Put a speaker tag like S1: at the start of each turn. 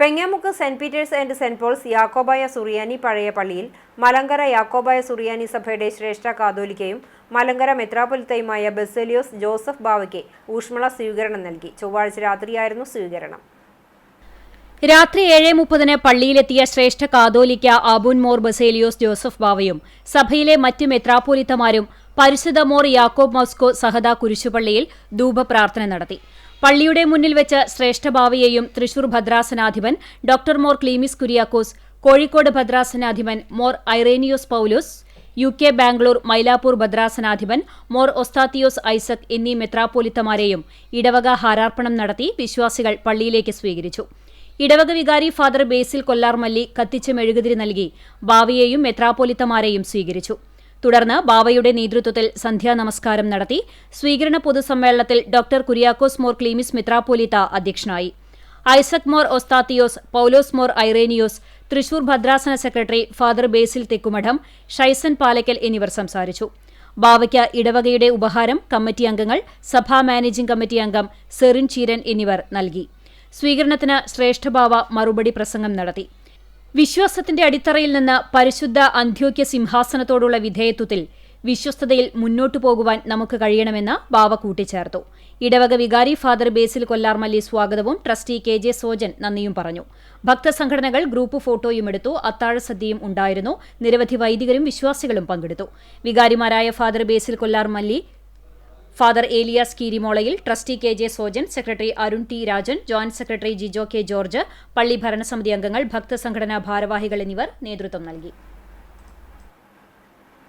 S1: Pengamuck Saint Peter's and Saint Paul's Yakobaya Suriyani പഴയ പള്ളിയിൽ മലങ്കര യാക്കോബായ സുറിയാനി സഭയുടെ ശ്രേഷ്ഠ കാതോലിക്കയും മലങ്കര മെത്രാപൊലിത്തയുമായ ബെസേലിയോസ് ജോസഫ് ബാവയ്ക്ക് ഊഷ്മള സ്വീകരണം നൽകി. ചൊവ്വാഴ്ച രാത്രിയായിരുന്നു സ്വീകരണം.
S2: രാത്രി ഏഴ് മുപ്പതിന് പള്ളിയിലെത്തിയ ശ്രേഷ്ഠ കാതോലിക്ക ആബൂൻ മോർ ബസേലിയോസ് ജോസഫ് ബാവയും സഭയിലെ മറ്റ് മെത്രാപൊലിത്തമാരും പരിശുദ്ധ മോർ യാക്കോബ് മോസ്കോ സഹദ കുരിശുപള്ളിയിൽ ധൂപപ്രാർത്ഥന നടത്തി. പള്ളിയുടെ മുന്നിൽ വെച്ച് ശ്രേഷ്ഠഭാവിയെയും തൃശൂർ ഭദ്രാസനാധിപൻ ഡോക്ടർ മോർ ക്ലീമിസ് കുര്യാക്കോസ് കോഴിക്കോട് ഭദ്രാസനാധിപൻ മോർ ഐറേനിയോസ് പൌലോസ് യു കെ ബാംഗ്ലൂർ മൈലാപ്പൂർ ഭദ്രാസനാധിപൻ മോർ ഒസ്താത്തിയോസ് ഐസക് എന്നീ മെത്രാപ്പോലിത്തമാരെയും ഇടവക ഹാരാർപ്പണം നടത്തി വിശ്വാസികൾ പള്ളിയിലേക്ക് സ്വീകരിച്ചു. ഇടവക വികാരി ഫാദർ ബേസിൽ കൊല്ലാർമല്ലി കത്തിച്ച് മെഴുകുതിരി നൽകി ഭാവിയെയും മെത്രാപ്പോലിത്തമാരെയും സ്വീകരിച്ചു. തുടർന്ന് ബാവയുടെ നേതൃത്വത്തിൽ സന്ധ്യാ നമസ്കാരം നടത്തി സ്വീകരണ പൊതുസമ്മേളനത്തിൽ ഡോക്ടർ കുര്യാക്കോസ് മോർ ക്ലീമിസ് മിത്രാപോലിത്ത അധ്യക്ഷനായി. ഐസക് മോർ ഒസ്താത്തിയോസ് പൌലോസ് മോർ ഐറേനിയോസ് തൃശൂർ ഭദ്രാസന സെക്രട്ടറി ഫാദർ ബേസിൽ തെക്കുമഠം ഷൈസൻ പാലക്കൽ എന്നിവർ സംസാരിച്ചു. ബാവയ്ക്ക് ഇടവകയുടെ ഉപഹാരം കമ്മിറ്റി അംഗങ്ങൾ സഭാ മാനേജിംഗ് കമ്മിറ്റി അംഗം സെറിൻ ചീരൻ എന്നിവർ നൽകി. സ്വീകരണത്തിന് ശ്രേഷ്ഠബാവ മറുപടി പ്രസംഗം നടത്തി. വിശ്വാസത്തിന്റെ അടിത്തറയിൽ നിന്ന് പരിശുദ്ധ അന്ത്യോക്യ സിംഹാസനത്തോടുള്ള വിധേയത്വത്തിൽ വിശ്വസ്തതയിൽ മുന്നോട്ടു പോകുവാൻ നമുക്ക് കഴിയണമെന്ന് ബാവ കൂട്ടിച്ചേർത്തു. ഇടവക വികാരി ഫാദർ ബേസിൽ കൊല്ലാർമല്ലി സ്വാഗതവും ട്രസ്റ്റി കെ ജെ സോജൻ നന്ദിയും പറഞ്ഞു. ഭക്തസംഘടനകൾ ഗ്രൂപ്പ് ഫോട്ടോയും എടുത്തു അത്താഴസദ്യയും ഉണ്ടായിരുന്നു. നിരവധി വൈദികരും വിശ്വാസികളും പങ്കെടുത്തു. വികാരിമാരായ father Basil Kollarmally father Eliyas Keerimolayil trustee K J Sojan secretary Arun T Rajan joint secretary Jijo K George പള്ളി ഭരണസമിതി അംഗങ്ങൾ ഭക്തസംഘടനാ ഭാരവാഹികൾ എന്നിവർ നേതൃത്വം നൽകി.